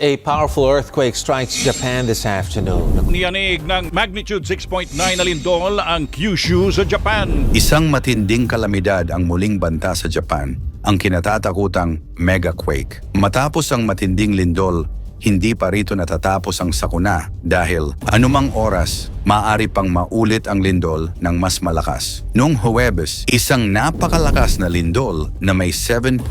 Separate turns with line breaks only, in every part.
A powerful earthquake strikes Japan this afternoon.
Niyanig ng magnitude 6.9 na lindol ang Kyushu sa Japan.
Isang matinding kalamidad ang muling banta sa Japan, ang kinatatakutang megaquake. Matapos ang matinding lindol, hindi pa rito natatapos ang sakuna dahil anumang oras, maaari pang maulit ang lindol ng mas malakas. Noong Huwebes, isang napakalakas na lindol na may 7.1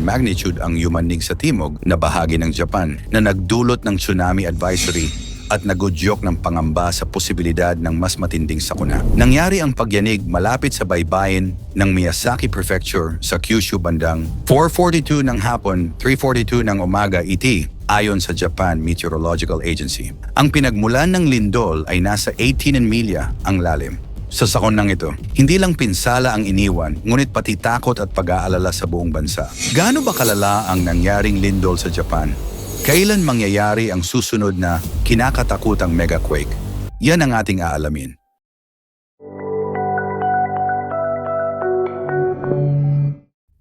magnitude ang yumanig sa timog na bahagi ng Japan na nagdulot ng tsunami advisory at nagudyok ng pangamba sa posibilidad ng mas matinding sakuna. Nangyari ang pagyanig malapit sa baybayin ng Miyazaki Prefecture sa Kyushu bandang 4.42 ng hapon, 3.42 ng umaga ET ayon sa Japan Meteorological Agency. Ang pinagmulan ng lindol ay nasa 18 milya ang lalim. Sa sakonang ito, hindi lang pinsala ang iniwan, ngunit pati takot at pag-aalala sa buong bansa. Gaano ba kalala ang nangyaring lindol sa Japan? Kailan mangyayari ang susunod na kinakatakutang megaquake? Yan ang ating aalamin.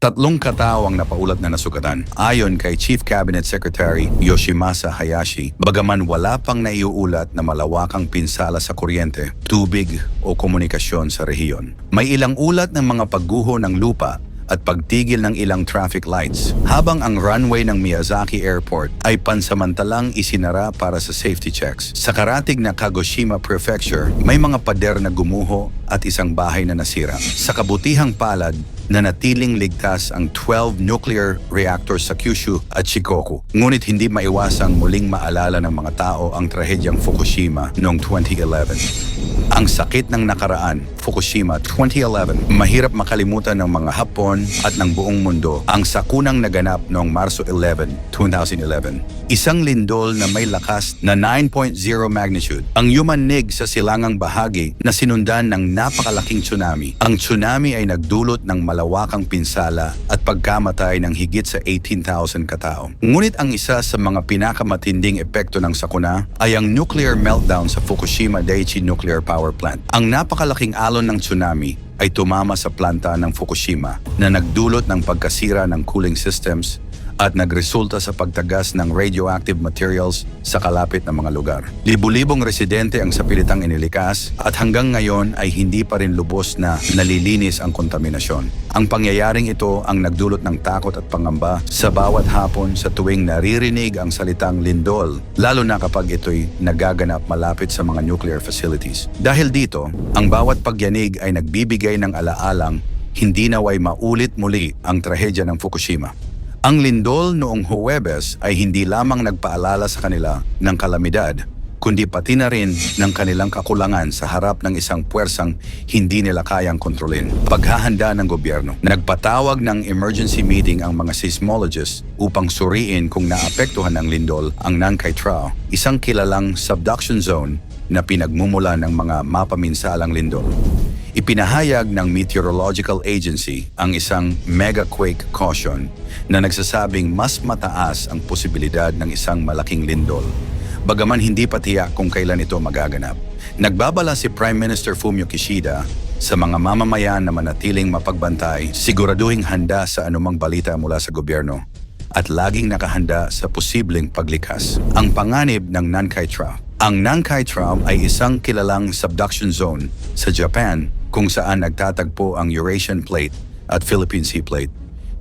Tatlong katao ang napaulat na nasugatan. Ayon kay Chief Cabinet Secretary Yoshimasa Hayashi, bagaman wala pang naiuulat na malawakang pinsala sa kuryente, tubig o komunikasyon sa rehiyon. May ilang ulat ng mga pagguho ng lupa at pagtigil ng ilang traffic lights habang ang runway ng Miyazaki Airport ay pansamantalang isinara para sa safety checks. Sa karatig na Kagoshima Prefecture, may mga pader na gumuho at isang bahay na nasira. Sa kabutihang palad, nanatiling ligtas ang 12 nuclear reactors sa Kyushu at Shikoku. Ngunit hindi maiwasang muling maalala ng mga tao ang trahedyang Fukushima noong 2011. Ang sakit ng nakaraan, Fukushima 2011, mahirap makalimutan ng mga Hapon at ng buong mundo ang sakunang naganap noong Marso 11, 2011. Isang lindol na may lakas na 9.0 magnitude. Ang yumanig sa silangang bahagi na sinundan ng napakalaking tsunami. Ang tsunami ay nagdulot ng malawakang pinsala at pagkamatay ng higit sa 18,000 katao. Ngunit ang isa sa mga pinakamatinding epekto ng sakuna ay ang nuclear meltdown sa Fukushima Daiichi Nuclear Power Plant. Ang napakalaking alon ng tsunami ay tumama sa planta ng Fukushima na nagdulot ng pagkasira ng cooling systems at nagresulta sa pagtagas ng radioactive materials sa kalapit na mga lugar. Libu-libong residente ang sapilitang inilikas at hanggang ngayon ay hindi pa rin lubos na nalilinis ang kontaminasyon. Ang pangyayaring ito ang nagdulot ng takot at pangamba sa bawat hapon sa tuwing naririnig ang salitang lindol, lalo na kapag ito'y nagaganap malapit sa mga nuclear facilities. Dahil dito, ang bawat pagyanig ay nagbibigay ng alaalang hindi naway maulit muli ang trahedya ng Fukushima. Ang lindol noong Huwebes ay hindi lamang nagpaalala sa kanila ng kalamidad, kundi pati na rin ng kanilang kakulangan sa harap ng isang puwersang hindi nila kayang kontrolin. Paghahanda ng gobyerno. Nagpatawag ng emergency meeting ang mga seismologists upang suriin kung naapektuhan ng lindol ang Nankai Trao, isang kilalang subduction zone na pinagmumula ng mga mapaminsalang lindol. Ipinahayag ng Meteorological Agency ang isang megaquake caution na nagsasabing mas mataas ang posibilidad ng isang malaking lindol. Bagaman hindi pa tiyak kung kailan ito magaganap. Nagbabala si Prime Minister Fumio Kishida sa mga mamamayan na manatiling mapagbantay, siguraduhing handa sa anumang balita mula sa gobyerno at laging nakahanda sa posibleng paglikas. Ang panganib ng Nankai Trough ang Nankai Trough ay isang kilalang subduction zone sa Japan kung saan nagtatagpo ang Eurasian Plate at Philippine Sea Plate.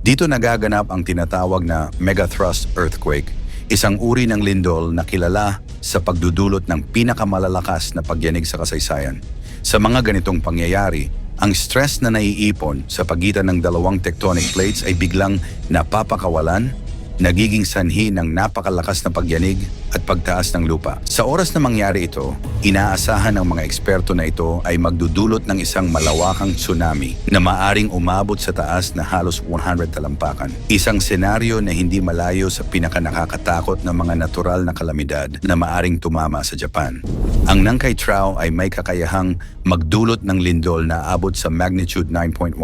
Dito nagaganap ang tinatawag na megathrust earthquake, isang uri ng lindol na kilala sa pagdudulot ng pinakamalalakas na pagyanig sa kasaysayan. Sa mga ganitong pangyayari, ang stress na naiipon sa pagitan ng dalawang tectonic plates ay biglang napapakawalan nagiging sanhi ng napakalakas na pagyanig at pagtaas ng lupa. Sa oras na mangyari ito, inaasahan ng mga eksperto na ito ay magdudulot ng isang malawakang tsunami na maaring umabot sa taas na halos 100 talampakan. Isang senaryo na hindi malayo sa pinakanakakatakot na mga natural na kalamidad na maaring tumama sa Japan. Ang Nankai Trao ay may kakayahang magdulot ng lindol na abot sa magnitude 9.1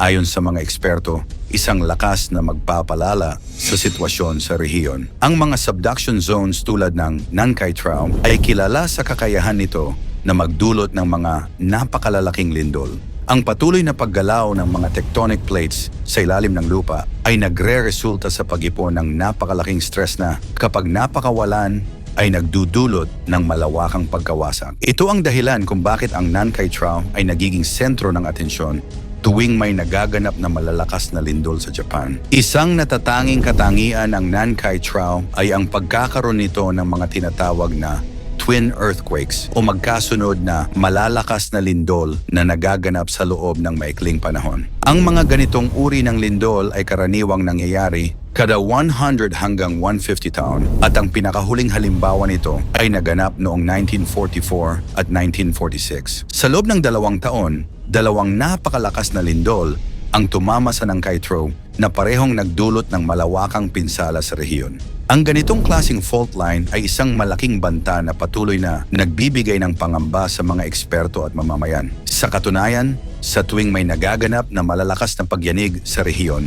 Ayon sa mga eksperto, isang lakas na magpapalala sa sitwasyon sa rehiyon. Ang mga subduction zones tulad ng Nankai Trao ay kilala sa kakayahan nito na magdulot ng mga napakalalaking lindol. Ang patuloy na paggalaw ng mga tectonic plates sa ilalim ng lupa ay nagre-resulta sa pag-ipon ng napakalaking stress na kapag napakawalan ay nagdudulot ng malawakang pagkawasak. Ito ang dahilan kung bakit ang Nankai Trough ay nagiging sentro ng atensyon tuwing may nagaganap na malalakas na lindol sa Japan. Isang natatanging katangian ng Nankai Trough ay ang pagkakaroon nito ng mga tinatawag na twin earthquakes o magkasunod na malalakas na lindol na nagaganap sa loob ng maikling panahon. Ang mga ganitong uri ng lindol ay karaniwang nangyayari kada 100 hanggang 150 taon at ang pinakahuling halimbawa nito ay naganap noong 1944 at 1946. Sa loob ng dalawang taon, dalawang napakalakas na lindol ang tumama sa Nankai Trough na parehong nagdulot ng malawakang pinsala sa rehiyon. Ang ganitong klasing fault line ay isang malaking banta na patuloy na nagbibigay ng pangamba sa mga eksperto at mamamayan. Sa katunayan, sa tuwing may nagaganap na malalakas na pagyanig sa rehiyon,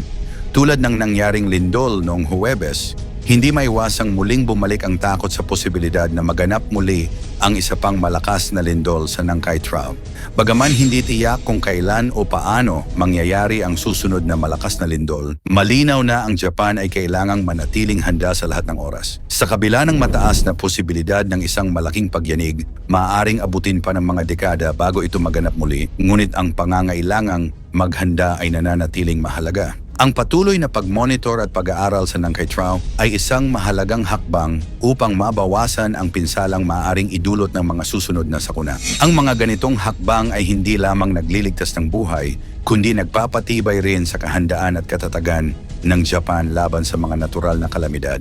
tulad ng nangyaring lindol noong Huwebes, hindi maiwasang muling bumalik ang takot sa posibilidad na maganap muli ang isa pang malakas na lindol sa Nankai Trough. Bagaman hindi tiyak kung kailan o paano mangyayari ang susunod na malakas na lindol, malinaw na ang Japan ay kailangang manatiling handa sa lahat ng oras. Sa kabila ng mataas na posibilidad ng isang malaking pagyanig, maaaring abutin pa ng mga dekada bago ito maganap muli, ngunit ang pangangailangang maghanda ay nananatiling mahalaga. Ang patuloy na pag-monitor at pag-aaral sa Nankai Trough ay isang mahalagang hakbang upang mabawasan ang pinsalang maaaring idulot ng mga susunod na sakuna. Ang mga ganitong hakbang ay hindi lamang nagliligtas ng buhay, kundi nagpapatibay rin sa kahandaan at katatagan ng Japan laban sa mga natural na kalamidad.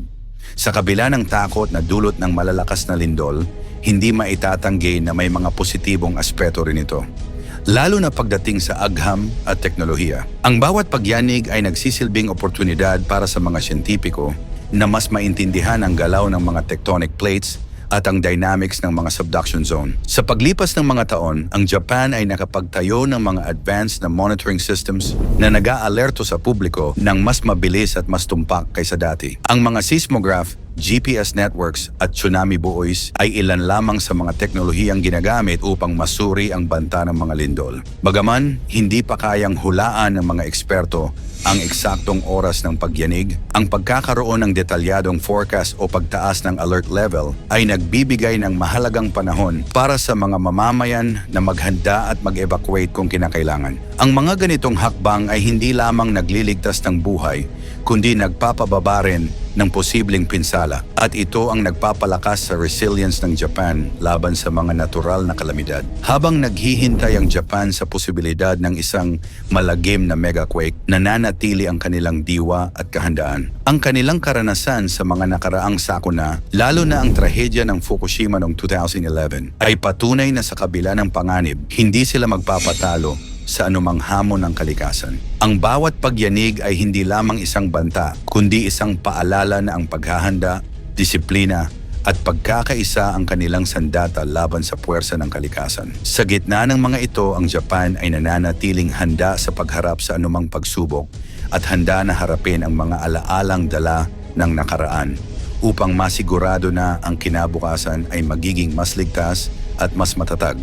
Sa kabila ng takot na dulot ng malalakas na lindol, hindi maitatanggi na may mga positibong aspeto rin ito lalo na pagdating sa agham at teknolohiya. Ang bawat pagyanig ay nagsisilbing oportunidad para sa mga siyentipiko na mas maintindihan ang galaw ng mga tectonic plates at ang dynamics ng mga subduction zone. Sa paglipas ng mga taon, ang Japan ay nakapagtayo ng mga advanced na monitoring systems na nag-aalerto sa publiko ng mas mabilis at mas tumpak kaysa dati. Ang mga seismograph GPS networks at tsunami buoys ay ilan lamang sa mga teknolohiyang ginagamit upang masuri ang banta ng mga lindol. Bagaman hindi pa kayang hulaan ng mga eksperto ang eksaktong oras ng pagyanig, ang pagkakaroon ng detalyadong forecast o pagtaas ng alert level ay nagbibigay ng mahalagang panahon para sa mga mamamayan na maghanda at mag-evacuate kung kinakailangan. Ang mga ganitong hakbang ay hindi lamang nagliligtas ng buhay, kundi nagpapababa rin ng posibleng pinsala at ito ang nagpapalakas sa resilience ng Japan laban sa mga natural na kalamidad. Habang naghihintay ang Japan sa posibilidad ng isang malagim na megaquake, nananatili ang kanilang diwa at kahandaan. Ang kanilang karanasan sa mga nakaraang sakuna, lalo na ang trahedya ng Fukushima noong 2011, ay patunay na sa kabila ng panganib, hindi sila magpapatalo sa anumang hamon ng kalikasan. Ang bawat pagyanig ay hindi lamang isang banta, kundi isang paalala na ang paghahanda, disiplina, at pagkakaisa ang kanilang sandata laban sa puwersa ng kalikasan. Sa gitna ng mga ito, ang Japan ay nananatiling handa sa pagharap sa anumang pagsubok at handa na harapin ang mga alaalang dala ng nakaraan upang masigurado na ang kinabukasan ay magiging mas ligtas at mas matatag.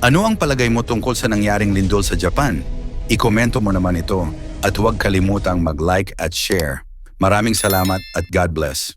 Ano ang palagay mo tungkol sa nangyaring lindol sa Japan? Ikomento mo naman ito at huwag kalimutang mag-like at share. Maraming salamat at God bless.